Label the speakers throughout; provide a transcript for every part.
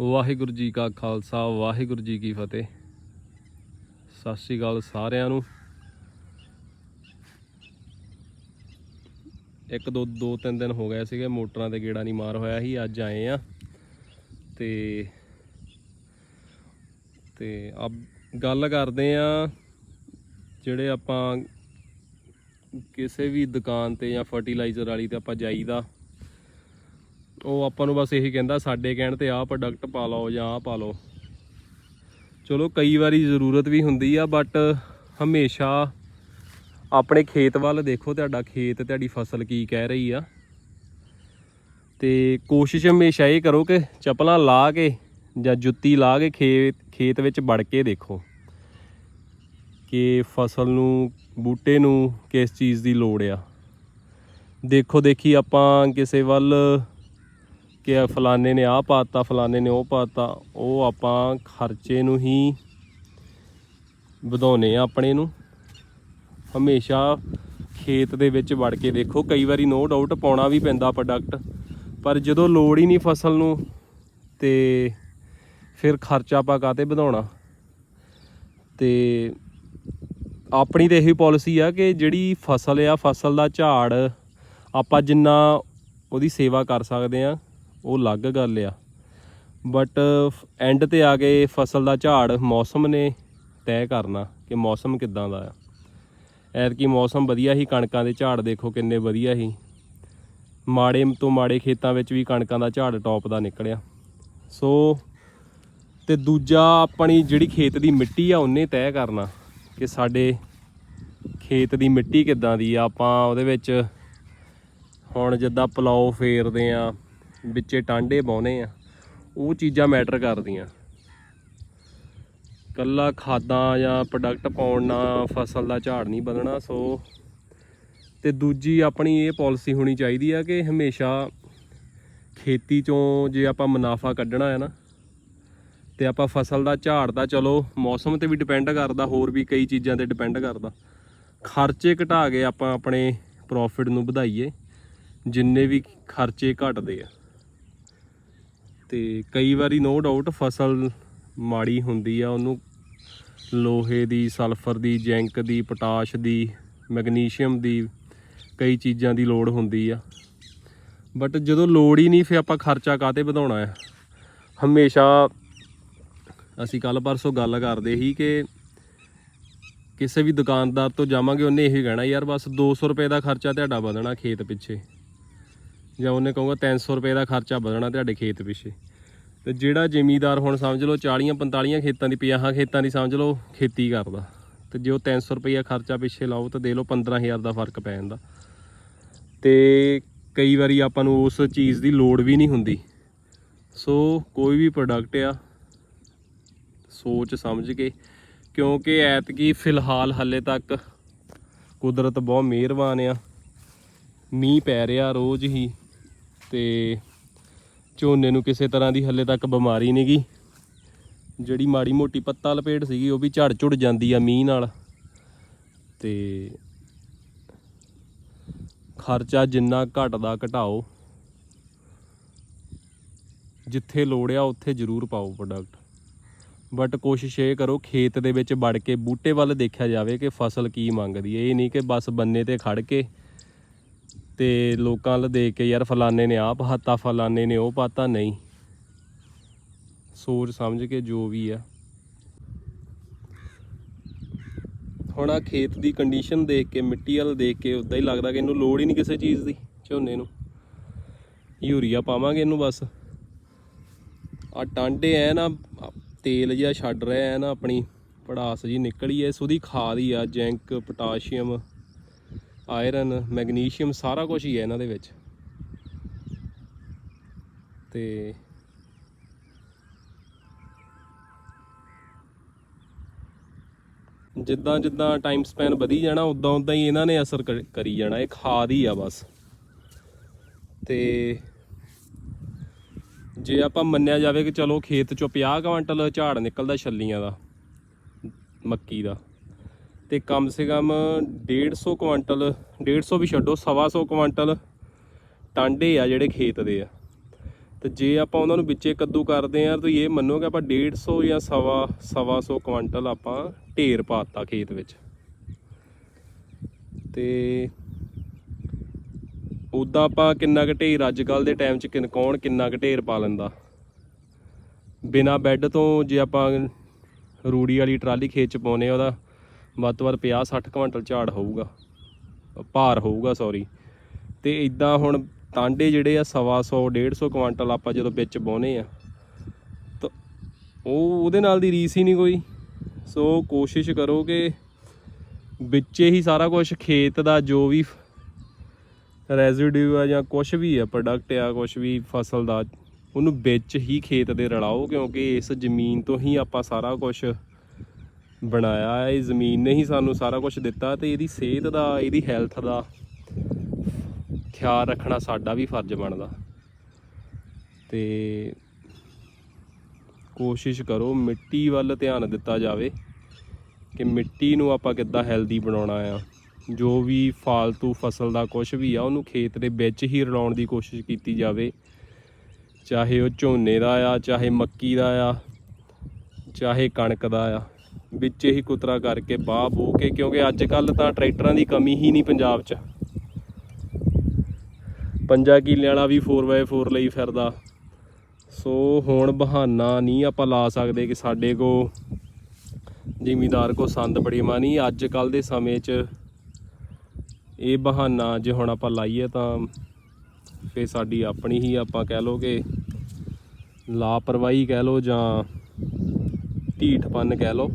Speaker 1: ਵਾਹਿਗੁਰੂ ਜੀ ਕਾ ਖਾਲਸਾ, ਵਾਹਿਗੁਰੂ ਜੀ ਕੀ ਫਤਿਹ। ਸਤਿ ਸ਼੍ਰੀ ਅਕਾਲ ਸਾਰਿਆਂ ਨੂੰ। ਇੱਕ ਦੋ ਦੋ, ਤਿੰਨ ਦਿਨ ਹੋ ਗਏ ਸੀਗੇ, ਮੋਟਰਾਂ ਤੇ ਗੇੜਾ ਨਹੀਂ ਮਾਰ ਹੋਇਆ ਸੀ, ਅੱਜ ਆਏ ਆ। ਤੇ ਤੇ ਅਬ ਗੱਲ ਕਰਦੇ ਆ, ਜਿਹੜੇ ਆਪਾਂ ਕਿਸੇ ਵੀ ਦੁਕਾਨ ਤੇ ਜਾਂ ਫਰਟੀਲਾਈਜ਼ਰ ਵਾਲੀ ਤੇ ਆਪਾਂ ਜਾਈਦਾ। ਉਹ ਆਪਾਂ ਨੂੰ ਬਸ ਇਹੀ ਕਹਿੰਦਾ, ਸਾਡੇ ਕਹਿਣ ਤੇ ਆਹ ਪ੍ਰੋਡਕਟ ਪਾ ਲਓ ਜਾਂ ਆਹ ਪਾ ਲਓ। ਚਲੋ, ਕਈ ਵਾਰੀ ਜ਼ਰੂਰਤ ਵੀ ਹੁੰਦੀ ਆ ਬਟ ਹਮੇਸ਼ਾ ਆਪਣੇ ਖੇਤ ਵੱਲ ਦੇਖੋ, ਤੁਹਾਡਾ ਖੇਤ, ਤੁਹਾਡੀ ਫਸਲ ਕੀ ਕਹਿ ਰਹੀ ਆ। ਤੇ ਕੋਸ਼ਿਸ਼ ਹਮੇਸ਼ਾ ਇਹ ਕਰੋ ਕਿ ਚੱਪਲਾਂ ਲਾ ਕੇ ਜਾਂ ਜੁੱਤੀ ਲਾ ਕੇ ਖੇਤ ਖੇਤ ਵਿੱਚ ਵੜ ਕੇ ਦੇਖੋ ਕਿ ਫਸਲ ਨੂੰ, ਬੂਟੇ ਨੂੰ ਕਿਸ ਚੀਜ਼ ਦੀ ਲੋੜ ਆ। ਦੇਖੋ ਦੇਖੀ ਆਪਾਂ ਕਿਸੇ ਵੱਲ ਕਿ ਫਲਾਣੇ ਨੇ ਆਹ ਪਾਤਾ, ਫਲਾਣੇ ਨੇ ਉਹ ਪਾਤਾ, ਉਹ ਆਪਾਂ ਖਰਚੇ ਨੂੰ ਹੀ ਵਧਾਉਨੇ ਆ ਆਪਣੇ ਨੂੰ। ਹਮੇਸ਼ਾ ਖੇਤ ਦੇ ਵਿੱਚ ਵੜ ਕੇ ਦੇਖੋ, ਕਈ ਵਾਰੀ ਨੋ ਡਾਊਟ ਪਾਉਣਾ ਵੀ ਪੈਂਦਾ ਪ੍ਰੋਡਕਟ ਪਰ ਜਦੋਂ ਲੋੜ ਹੀ ਨਹੀਂ ਫਸਲ ਨੂੰ, ਤੇ ਫਿਰ ਖਰਚਾ ਆਪਾਂ ਕਾਤੇ ਵਧਾਉਣਾ? ਤੇ ਆਪਣੀ ਤੇ ਇਹੀ ਪਾਲਿਸੀ ਆ ਕਿ ਜਿਹੜੀ ਫਸਲ ਆ, ਫਸਲ ਦਾ ਝਾੜ ਆਪਾਂ ਜਿੰਨਾ ਉਹਦੀ ਸੇਵਾ ਕਰ ਸਕਦੇ ਆ ਉਹ ਅਲੱਗ ਗੱਲ ਆ। ਬਟ ਐਂਡ ਤੇ ਆ ਕੇ ਫਸਲ ਦਾ ਝਾੜ ਮੌਸਮ ਨੇ ਤੈਅ ਕਰਨਾ ਕਿ ਮੌਸਮ ਕਿੱਦਾਂ ਦਾ ਆ। ਐਤਕੀ ਮੌਸਮ ਵਧੀਆ ਹੀ ਕਣਕਾਂ ਦੇ ਝਾੜ ਦੇਖੋ ਕਿੰਨੇ ਵਧੀਆ ਸੀ। ਮਾੜੇ ਤੋਂ ਮਾੜੇ ਖੇਤਾਂ ਵਿੱਚ ਵੀ ਕਣਕਾਂ ਦਾ ਝਾੜ ਟੌਪ ਦਾ ਨਿਕਲਿਆ। ਸੋ ਤੇ ਦੂਜਾ ਆਪਣੀ ਜਿਹੜੀ ਖੇਤ ਦੀ ਮਿੱਟੀ ਆ, ਉਹਨੇ ਤੈਅ ਕਰਨਾ ਕਿ ਸਾਡੇ ਖੇਤ ਦੀ ਮਿੱਟੀ ਕਿੱਦਾਂ ਦੀ ਆ। ਆਪਾਂ ਉਹਦੇ ਵਿੱਚ ਹੁਣ ਜਿੱਦਾਂ ਪਲਾਓ ਫੇਰਦੇ ਆ ਵਿੱਚੇ ਟਾਂਡੇ ਪਾਉਨੇ ਆ। ਉਹ ਚੀਜ਼ਾਂ ਮੈਟਰ ਕਰਦੀਆਂ। ਕੱਲਾ ਖਾਦਾਂ ਜਾਂ ਪ੍ਰੋਡਕਟ ਪਾਉਣ ਨਾਲ ਫਸਲ ਦਾ ਝਾੜ ਨਹੀਂ ਵਧਣਾ, ਸੋ ਤੇ ਦੂਜੀ ਆਪਣੀ ਇਹ ਪਾਲਿਸੀ ਹੋਣੀ ਚਾਹੀਦੀ ਆ ਕਿ ਹਮੇਸ਼ਾ ਖੇਤੀ ਚੋਂ ਜੇ ਆਪਾਂ ਮੁਨਾਫਾ ਕੱਢਣਾ ਹੈ ਨਾ, ਤੇ ਆਪਾਂ ਫਸਲ ਦਾ ਝਾੜ ਦਾ ਚਲੋ ਮੌਸਮ ਤੇ ਵੀ ਡਿਪੈਂਡ ਕਰਦਾ, ਹੋਰ ਵੀ ਕਈ ਚੀਜ਼ਾਂ ਤੇ ਡਿਪੈਂਡ ਕਰਦਾ। ਖਰਚੇ ਘਟਾ ਕੇ ਆਪਾਂ ਆਪਣੇ ਪ੍ਰੋਫਿਟ ਨੂੰ ਵਧਾਈਏ, ਜਿੰਨੇ ਵੀ ਖਰਚੇ ਘਟਦੇ ਆ। ਤੇ ਕਈ ਵਾਰੀ ਨੋ ਡਾਊਟ ਫਸਲ ਮਾੜੀ ਹੁੰਦੀ ਆ, ਉਹਨੂੰ ਲੋਹੇ ਦੀ, ਸਲਫਰ ਦੀ, ਜ਼ਿੰਕ ਦੀ, ਪੋਟਾਸ਼ ਦੀ, ਮੈਗਨੀਸ਼ੀਅਮ ਦੀ ਕਈ ਚੀਜ਼ਾਂ ਦੀ ਲੋੜ ਹੁੰਦੀ ਆ। ਬਟ ਜਦੋਂ ਲੋੜ ਹੀ ਨਹੀਂ, ਫਿਰ ਆਪਾਂ ਖਰਚਾ ਕਾਤੇ ਵਧਾਉਣਾ ਆ? ਹਮੇਸ਼ਾ ਅਸੀਂ ਕੱਲ ਪਰਸੋਂ ਗੱਲ ਕਰਦੇ ਸੀ ਕਿ ਕਿਸੇ ਵੀ ਦੁਕਾਨਦਾਰ ਤੋਂ ਜਾਵਾਂਗੇ, ਉਹਨੇ ਇਹੀ ਕਹਿਣਾ, ਯਾਰ ਬਸ 200 ਰੁਪਏ ਦਾ ਖਰਚਾ ਤੁਹਾਡਾ ਵਧਣਾ ਖੇਤ ਪਿੱਛੇ। ਜਾਂ ਉਹਨੇ ਕਹੂੰਗਾ 300 ਰੁਪਏ ਦਾ ਖਰਚਾ ਵਧਣਾ ਤੁਹਾਡੇ ਖੇਤ ਪਿੱਛੇ। ਤੇ ਜਿਹੜਾ ਜ਼ਿਮੀਦਾਰ ਹੁਣ ਸਮਝ ਲਓ 40 45 ਖੇਤਾਂ ਦੀ 50 ਖੇਤਾਂ ਦੀ ਸਮਝ ਲਓ, ਖੇਤੀ ਕਰਦਾ। ਤੇ ਜੇ ਉਹ 300 ਰੁਪਏ ਖਰਚਾ ਪਿੱਛੇ ਲਾਓ ਤਾਂ ਦੇ ਲਓ 15000 ਦਾ ਫ਼ਰਕ ਪੈ ਜਾਂਦਾ। ਤੇ ਕਈ ਵਾਰੀ ਆਪਾਂ ਨੂੰ ਉਸ ਚੀਜ਼ ਦੀ ਲੋੜ ਵੀ ਨਹੀਂ ਹੁੰਦੀ। ਸੋ ਕੋਈ ਵੀ ਪ੍ਰੋਡਕਟ ਆ, ਸੋਚ ਸਮਝ ਕੇ, ਕਿਉਂਕਿ ਐਤਕੀ ਫਿਲਹਾਲ ਹੱਲੇ ਤੱਕ ਕੁਦਰਤ ਬਹੁਤ ਮਿਹਰਬਾਨ ਆ। ਮੀਂਹ ਪੈ ਰਿਹਾ ਰੋਜ਼ ਹੀ। ਤੇ ਝੋਨੇ ਨੂੰ ਕਿਸੇ ਤਰ੍ਹਾਂ ਦੀ ਹੱਲੇ ਤੱਕ ਬਿਮਾਰੀ ਨਹੀਂ ਗਈ ਜਿਹੜੀ ਮਾੜੀ ਮੋਟੀ ਪੱਤਾ ਲਪੇਟ ਸੀਗੀ, ਉਹ ਵੀ ਝੜ ਝੁੜ ਜਾਂਦੀ ਆ ਮੀਂਹ ਨਾਲ। ਤੇ ਖਰਚਾ ਜਿੰਨਾ ਘਟਦਾ ਘਟਾਓ। ਜਿੱਥੇ ਲੋੜ ਆ, ਉੱਥੇ ਜ਼ਰੂਰ ਪਾਓ ਪ੍ਰੋਡਕਟ ਬਟ ਕੋਸ਼ਿਸ਼ ਇਹ ਕਰੋ, ਖੇਤ ਦੇ ਵਿੱਚ ਵੜ ਕੇ ਬੂਟੇ ਵੱਲ ਦੇਖਿਆ ਜਾਵੇ ਕਿ ਫਸਲ ਕੀ ਮੰਗਦੀ ਹੈ ਇਹ ਨਹੀਂ ਕਿ ਬਸ ਬੰਨੇ ਤੇ ਖੜ ਕੇ ਤੇ ਲੋਕਾਂ ਵੱਲ ਦੇਖ ਕੇ ਯਾਰ ਫਲਾਣੇ ਨੇ ਆਹ ਪਾਤਾ ਫਲਾਣੇ ਨੇ, ਉਹ ਪਾਤਾ ਨਹੀਂ। ਸੋਚ ਸਮਝ ਕੇ ਜੋ ਵੀ ਆ। ਹੁਣ ਆ ਖੇਤ ਦੀ ਕੰਡੀਸ਼ਨ ਦੇਖ ਕੇ, ਮਿੱਟੀ ਵੱਲ ਦੇਖ ਕੇ ਉਦਾਂ ਹੀ ਲੱਗਦਾ ਕਿ ਇਹਨੂੰ ਲੋੜ ਹੀ ਨਹੀਂ ਕਿਸੇ ਚੀਜ਼ ਦੀ, ਝੋਨੇ ਨੂੰ। ਯੂਰੀਆ ਪਾਵਾਂਗੇ ਇਹਨੂੰ ਬਸ। ਆ ਟਾਂਡੇ ਐ ਨਾ, ਤੇਲ ਜਿਹਾ ਛੱਡ ਰਿਹਾ ਐ ਨਾ ਆਪਣੀ, ਪੜਾਸ ਜੀ ਨਿਕਲੀ ਐ ਸੋਦੀ ਖਾਦ ਹੀ ਆ, ਜ਼ਿੰਕ, ਪੋਟਾਸ਼ੀਅਮ। ਆਇਰਨ ਮੈਗਨੀਸ਼ੀਅਮ ਸਾਰਾ ਕੁਝ ਹੀ ਹੈ ਇਹਨਾਂ ਦੇ ਵਿੱਚ। ਤੇ ਜਿੱਦਾਂ ਜਿੱਦਾਂ ਟਾਈਮ ਸਪੈਨ ਵਧੀ ਜਾਣਾ, ਉਦਾਂ ਉਦਾਂ ਹੀ ਇਹਨਾਂ ਨੇ ਅਸਰ ਕਰੀ ਜਾਣਾ, ਇਹ ਖਾਦ ਹੀ ਆ ਬਸ। ਤੇ ਜੇ ਆਪਾਂ ਮੰਨਿਆ ਜਾਵੇ ਕਿ ਚਲੋ ਖੇਤ ਚੋਂ 50 ਕੁਇੰਟਲ ਝਾੜ ਨਿਕਲਦਾ ਛੱਲੀਆਂ ਦਾ, ਮੱਕੀ ਦਾ ਤੇ ਕਮ ਸੇ ਕਮ 150 ਕੁਇੰਟਲ 150 ਵੀ ਛੱਡੋ 125 ਕੁਇੰਟਲ ਟਾਂਡੇ ਆ ਜਿਹੜੇ ਖੇਤ ਦੇ ਆ। ਤੇ ਜੇ ਆਪਾਂ ਉਹਨਾਂ ਨੂੰ ਵਿੱਚੇ ਕੱਦੂ ਕਰਦੇ ਆ ਤਾਂ ਇਹ ਮੰਨੋਗੇ ਕਿ ਆਪਾਂ 150 ਜਾਂ ਸਵਾ ਸਵਾ ਸੌ ਕੁਇੰਟਲ ਆਪਾਂ ਢੇਰ ਪਾਤਾ ਖੇਤ ਵਿੱਚ। ਤੇ ਉਦਾਂ ਆਪਾਂ ਕਿੰਨਾ ਕੁ ਢੇਰ ਅੱਜ ਕੱਲ ਦੇ ਟਾਈਮ 'ਚ ਕਿਨ, ਕੌਣ ਕਿੰਨਾ ਕੁ ਢੇਰ ਪਾ ਲੈਂਦਾ? ਬਿਨਾ ਬੈੱਡ ਤੋਂ ਜੇ ਆਪਾਂ ਰੂੜੀ ਵਾਲੀ ਟਰਾਲੀ ਖੇਤ 'ਚ ਪਾਉਨੇ ਆ ਉਹਦਾ ਵੱਧ ਤੋਂ ਵੱਧ 50 60 ਕੁਇੰਟਲ ਝਾੜ ਹੋਊਗਾ। ਭਾਰ ਹੋਊਗਾ ਸੌਰੀ ਤੇ ਇਦਾਂ ਹੁਣ ਟਾਂਡੇ ਜਿਹੜੇ ਆ ਸਵਾ ਸੌ 150 ਕੁਇੰਟਲ ਆਪਾਂ ਜਦੋਂ ਵਿੱਚ ਪਾਉਨੇ ਆ, ਤਾਂ ਉਹ ਉਹਦੇ ਨਾਲ ਦੀ ਰੀਸ ਹੀ ਨਹੀਂ ਕੋਈ। ਸੋ ਕੋਸ਼ਿਸ਼ ਕਰੋ ਕਿ ਵਿੱਚੇ ਹੀ ਸਾਰਾ ਕੁਝ ਖੇਤ ਦਾ ਜੋ ਵੀ ਰੈਜ਼ੀਡਿਊ ਆ ਜਾਂ ਕੁਝ ਵੀ ਆ ਪ੍ਰੋਡਕਟ ਆ ਕੁਝ ਵੀ ਫਸਲ ਦਾ, ਉਹਨੂੰ ਵਿੱਚ ਹੀ ਖੇਤ ਦੇ ਰਲਾਓ, ਕਿਉਂਕਿ ਇਸ ਜ਼ਮੀਨ ਤੋਂ ਹੀ ਆਪਾਂ ਸਾਰਾ ਕੁਝ ਬਣਾਇਆ ਹੈ, ਇਹ ਜ਼ਮੀਨ ਨੇ ਹੀ ਸਾਨੂੰ ਸਾਰਾ ਕੁਝ ਦਿੱਤਾ ਤੇ ਇਹਦੀ ਸਿਹਤ ਦਾ, ਇਹਦੀ ਹੈਲਥ ਦਾ ਖਿਆਲ ਰੱਖਣਾ ਸਾਡਾ ਵੀ ਫਰਜ਼ ਬਣਦਾ। ਤੇ ਕੋਸ਼ਿਸ਼ ਕਰੋ ਮਿੱਟੀ ਵੱਲ ਧਿਆਨ ਦਿੱਤਾ ਜਾਵੇ ਕਿ ਮਿੱਟੀ ਨੂੰ ਆਪਾਂ ਕਿੱਦਾਂ ਹੈਲਦੀ ਬਣਾਉਣਾ ਆ। ਜੋ ਵੀ ਫਾਲਤੂ ਫਸਲ ਦਾ ਕੁਝ ਵੀ ਆ, ਉਹਨੂੰ ਖੇਤ ਦੇ ਵਿੱਚ ਹੀ ਰਲਾਉਣ ਦੀ ਕੋਸ਼ਿਸ਼ ਕੀਤੀ ਜਾਵੇ। ਚਾਹੇ ਉਹ ਝੋਨੇ ਦਾ ਆ, ਚਾਹੇ ਮੱਕੀ ਦਾ ਆ, ਚਾਹੇ ਕਣਕ ਦਾ ਆ। ਵਿੱਚ ਹੀ ਕੁਤਰਾ ਕਰਕੇ ਬਾਹ ਬੋ ਕੇ, ਕਿਉਂਕਿ ਅੱਜ ਕੱਲ ਤਾਂ ਟਰੈਕਟਰਾਂ ਦੀ ਕਮੀ ਹੀ ਨਹੀਂ ਪੰਜਾਬ 'ਚ। ਪੰਜਾ ਕਿੱਲਿਆਂ ਵਾਲਾ ਵੀ 4x4 ਲਈ ਫਿਰਦਾ। ਸੋ ਹੁਣ ਬਹਾਨਾ ਨਹੀਂ ਆਪਾਂ ਲਾ ਸਕਦੇ ਕਿ ਸਾਡੇ ਕੋ ਜ਼ਿਮੀਦਾਰ ਕੋ ਸੰਦ ਬੜੀ ਮਾਨੀ। ਅੱਜ ਕੱਲ ਦੇ ਸਮੇਂ 'ਚ ਇਹ ਬਹਾਨਾ ਜੇ ਹੁਣ ਆਪਾਂ ਲਾਈਏ ਤਾਂ ਫੇ ਸਾਡੀ ਆਪਣੀ ਹੀ ਆਪਾਂ ਕਹਿ ਲੋ ਕਿ ਲਾਪਰਵਾਹੀ ਕਹਿ ਲੋ ਜਾਂ ਢੀਠਪਨ ਕਹਿ ਲੋ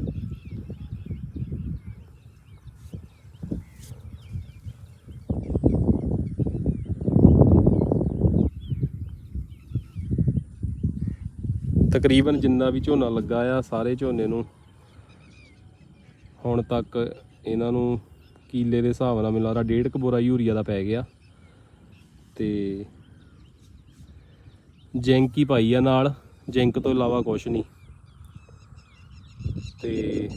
Speaker 1: ਤਕਰੀਬਨ ਜਿੰਨਾ ਵੀ ਝੋਨਾ ਲੱਗਾ ਆ, ਸਾਰੇ ਝੋਨੇ ਨੂੰ ਹੁਣ ਤੱਕ ਇਹਨਾਂ ਨੂੰ ਕੀਲੇ ਦੇ ਹਿਸਾਬ ਨਾਲ ਮਿਲਾ ਲੱਗਦਾ ਡੇਢ ਕੁ ਬੋਰਾ ਯੂਰੀਆ ਦਾ ਪੈ ਗਿਆ। ਤੇ ਜਿੰਕ ਹੀ ਪਾਈ ਆ ਨਾਲ, ਜਿੰਕ ਤੋਂ ਇਲਾਵਾ ਕੁਝ ਨਹੀਂ। ਤੇ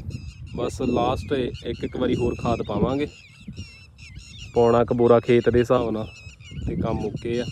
Speaker 1: ਬਸ ਲਾਸਟ ਇੱਕ ਇੱਕ ਵਾਰੀ ਹੋਰ ਖਾਦ ਪਾਵਾਂਗੇ। ਪੌਣਾ ਕੁ ਖੇਤ ਦੇ ਹਿਸਾਬ ਨਾਲ ਤੇ ਕੰਮ ਓਕੇ ਆ।